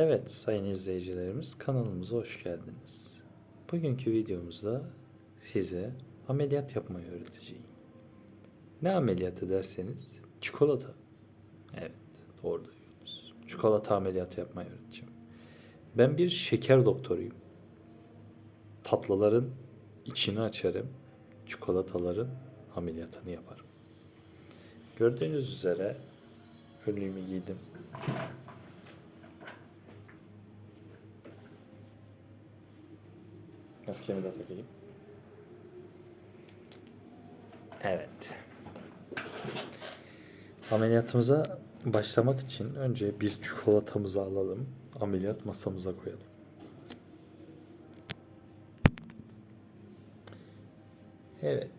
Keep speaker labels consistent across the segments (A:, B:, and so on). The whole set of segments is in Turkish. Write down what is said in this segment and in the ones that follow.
A: Evet sayın izleyicilerimiz kanalımıza hoş geldiniz. Bugünkü videomuzda size ameliyat yapmayı öğreteceğim. Ne ameliyatı derseniz çikolata. Evet doğru duyuyorsunuz. Çikolata ameliyatı yapmayı öğreteceğim. Ben bir şeker doktoruyum. Tatlıların içini açarım. Çikolataların ameliyatını yaparım. Gördüğünüz üzere önlüğümü giydim. Maskemi de takayım. Evet. Ameliyatımıza başlamak için önce bir çikolatamızı alalım. Ameliyat masamıza koyalım. Evet.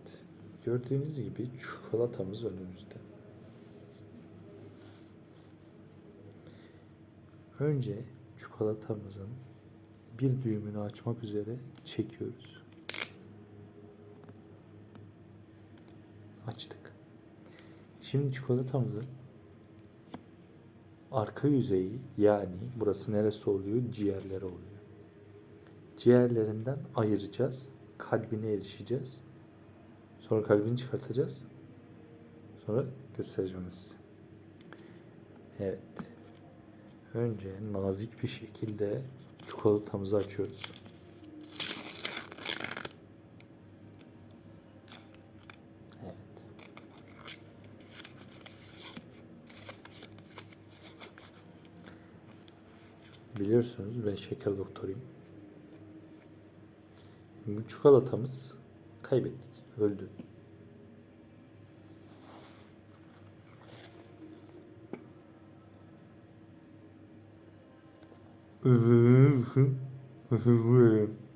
A: Gördüğünüz gibi çikolatamız önümüzde. Önce çikolatamızın bir düğümünü açmak üzere çekiyoruz. Açtık. Şimdi çikolatamızın arka yüzeyi yani burası neresi oluyor? Ciğerleri oluyor. Ciğerlerinden ayıracağız. Kalbine erişeceğiz. Sonra kalbini çıkartacağız. Sonra göstereceğim size. Evet. Önce nazik bir şekilde çikolatamızı açıyoruz. Evet. Biliyorsunuz ben şeker doktoruyum. Bu çikolatamız kaybettik, öldü. 嗯哼，嗯哼，嗯哼。